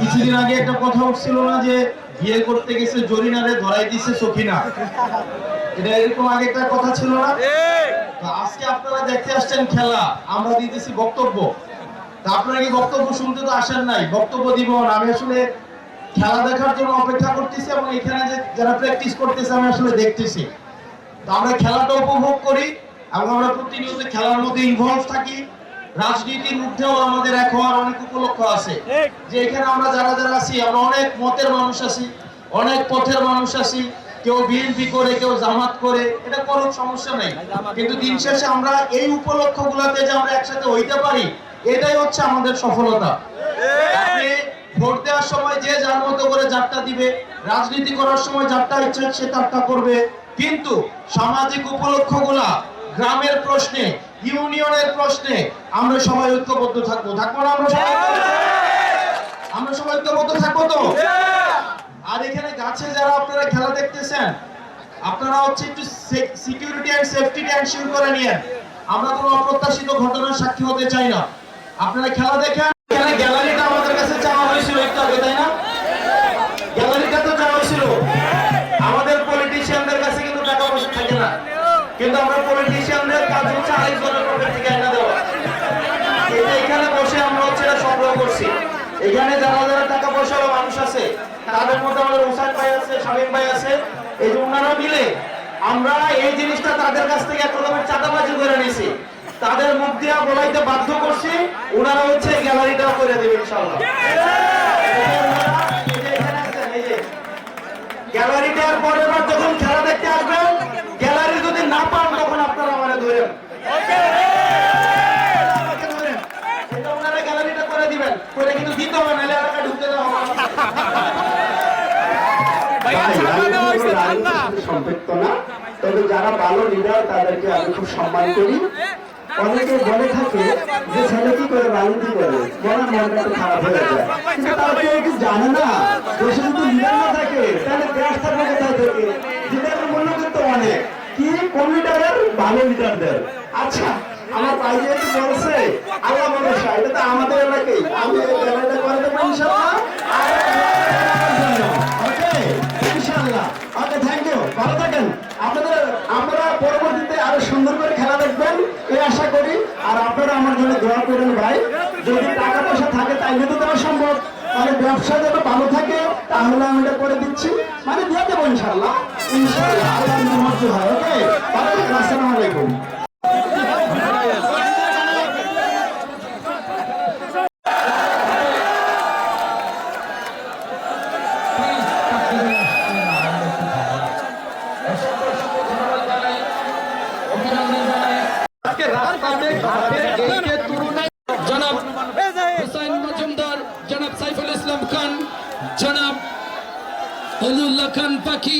কিছুদিন আগে একটা কথা উঠছিল না যে বিয়ে করতে গেছে জরিনারে ধরাই দিছে সখিনা এটা এরকম আগে একটা কথা ছিল না? তো আজকে আপনারা দেখতে আসছেন খেলা আমরা দিতেছি বক্তব্য। তা আপনারা কি বক্তব্য শুনতে তো আসেন নাই? বক্তব্য দিব না। আমি আসলে খেলা দেখার জন্য অপেক্ষা করতেছি এবং এখানে যে যারা প্র্যাকটিস করতেছে আমি আসলে দেখতেছি। তো আমরা খেলাটা উপভোগ করি এবং আমরা প্রতিনিয়ত খেলার মধ্যে ইনভলভ থাকি। রাজনীতির মধ্যেও আমাদের এক হওয়ার অনেক উপলক্ষ আছে। যে এখানে আমরা যারা যারা আছি আমরা অনেক মতের মানুষ আছি অনেক পথের মানুষ আছি। কেউ বিএনপি করে কেউ জামাত করে এটা কোনো সমস্যা নেই। কিন্তু দিন শেষে আমরা এই উপলক্ষ গুলাতে যে আমরা একসাথে হইতে পারি এটাই হচ্ছে আমাদের সফলতা। আপনি ভোট দেওয়ার সময় যে যার মতো করে যাত্রা দিবে রাজনীতি করার সময় যাত্রা ইচ্ছা সে যাত্রা করবে। কিন্তু সামাজিক উপলক্ষগুলা গ্রামের প্রশ্নে ইউনিয়নের প্রশ্নে আমরা সবাই ঐক্যবদ্ধ থাকব। থাকব না আমরা সবাই? আমরা সবাই ঐক্যবদ্ধ থাকব তো? আর এখানে গাছে যারা আপনারা খেলা দেখতেছেন, আপনারা হচ্ছে একটু সিকিউরিটি এন্ড সেফটি এনশিওর করে নিয়েন। আমরা কোনো অপ্রত্যাশিত ঘটনার সাক্ষী হতে চাই না। আপনারা খেলা দেখেন। এখানে গ্যালারিটা আমাদের কাছে চাওয়া হয়েছিল একটু আগে, তাই না? গ্যালারিটা তো চাওয়া হয়েছিল। আমাদের পলিটিশিয়ানদের কাছে কিন্তু টাকা পয়সা থাকে না। কিন্তু আমরা পলিটিশিয়ানদের কাজ হচ্ছে আরেকজনের থেকে এনে দেওয়া। এখানে বসে আমরা হচ্ছে এটা সংগ্রহ করছি। এখানে যারা যারা টাকা পয়সা মানুষ আছে, তাদের মধ্যে আমাদের হুসাইন ভাই আছে, শামীম ভাই আছে, এই যে ওনারা মিলে আমরা এই জিনিসটা তাদের কাছ থেকে এক রকমের চাঁদাবাজি করে নিয়েছি তাদের মুখ দিয়ে বলাইতে বাধ্য করছি ওনারা হচ্ছে এই গ্যালারিটা করে দেবে ইনশাআল্লাহ। সম্পৃক্ত না। তবে যারা ভালো লিডার তাদেরকে আমি খুব সম্মান করি। অনেকে বলে থাকে যে ছেলে কি করে রাজনীতি করে? মনে মনটা একটু খারাপ হয়ে যায়। কিন্তু তারা কি জানে না? দেশে যদি লিডার না থাকে তাহলে দেশ থাকবে কোথায় থেকে? লিডারের মূল্য কিন্তু অনেক। কি? কোন লিডারের ভালো লিডারদের আচ্ছা আমার যেহেতু বলছে আল্লাহ ভালো থাকেন। আপনাদের আমরা পরবর্তীতে আরও সুন্দর করে খেলা দেখবেন, এই আশা করি। আর আপনারা আমার জন্য দোয়া করেন ভাই। যদি টাকা পয়সা থাকে, তাইলে তো দেওয়া সম্ভব। তাহলে ব্যবসা যেন ভালো থাকে, তাহলে আমি এটা করে দিচ্ছি। মানে দিয়ে দেবো ইনশাল্লাহ ইনশাল্লাহ আল্লাহ হয় ওকে? ভালো থাকেন আসসালামু আলাইকুম জনাব হুসাইন মজুমদার জনাব সাইফুল ইসলাম খান জনাব হলুল্লাহ খান পাখি।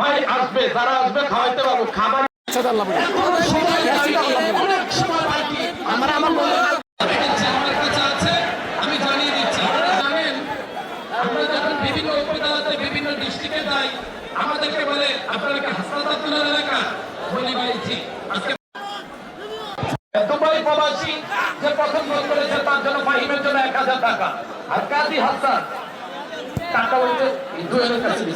ভাই আসবে যারা আসবে খাওয়াইতে পারব খাবার সময় পাইনি, অনেক সময় পাইনি। আমার আমার আমার কাছে আছে আমি জানিয়ে দিচ্ছি আপনারা জানেন আমরা যখন বিভিন্ন উপজেলাতে বিভিন্ন ডিস্ট্রিক্টে যাই, আমাদেরকে বলে, আপনারা কি হাসপাতাল তুলার এলাকা? বলি, ভাই আজকে প্রবাসী যে প্রথম করেছে, তার জন্য ফাহিমের জন্য এক হাজার টাকা। আর কাজী হাসান, টাকা বলতে দুজনের কাছে